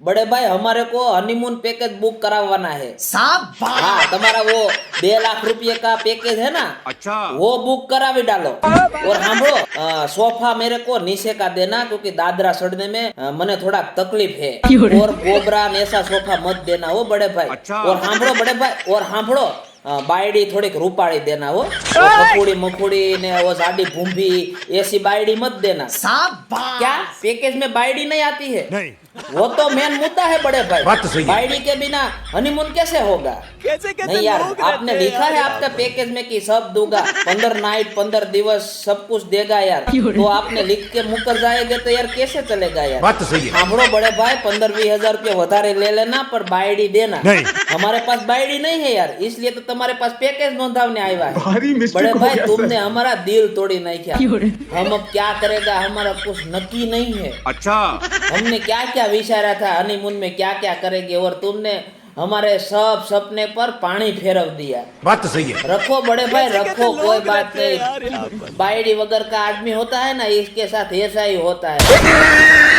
बड़े भाई हमारे को हनीमून पैकेज बुक करावाना है। साहब हाँ तुम्हारा वो दे लाख रुपए का पैकेज है ना अच्छा। वो बुक करा भी डालो। और हम सोफा मेरे को नीचे का देना क्योंकि दादरा सड़ने में मैंने मने थोड़ा तकलीफ़ है। और कोबरा ऐसा सोफा मत देना हो बड़े भाई। अच्छा। और हांभड़ो बड़े भाई और हांभड़ो બાયડી થોડીક રૂપાળી દેના હો. મકુડી મકુડી ને वो जाडी ભૂંભી એસી બાયડી મત દેના. શાબાશ! क्या पैकेज में बायडी नहीं आती है नहीं वो तो मेन मुद्दा है बड़े भाई बात सही बायडी के बिना हनीमून कैसे होगा कैसे कैसे नहीं यार आपने लिखा है आपका पैकेज में कि सब दूँगा पंद्रह नाइट पंद्रह दिवस सब कुछ देगा यार तो आपने लिख के मुकर जाएगा तो यार कैसे चलेगा यार बात तो सही हमरो बड़े भाई पंद्रह बीस हज़ार रूपए વધારે ले लेना पर बायडी देना हमारे पास बायडी नहीं है यार इसलिए तो तुम्हारे पास पैकेज नोंधावने आया है भारी mistake बड़े हो भाई गया तुमने हमारा दिल तोड़ी नहीं किया हम अब क्या करेगा हमारा कुछ नक्की नहीं है अच्छा हमने क्या क्या विचारा था हनीमून में क्या क्या करेंगे और तुमने हमारे सब सपने पर पानी फेरव दिया बात तो सही है रखो बड़े भाई रखो कोई बात नहीं। बायडी वगैरह का आदमी होता है ना इसके साथ ऐसा ही होता है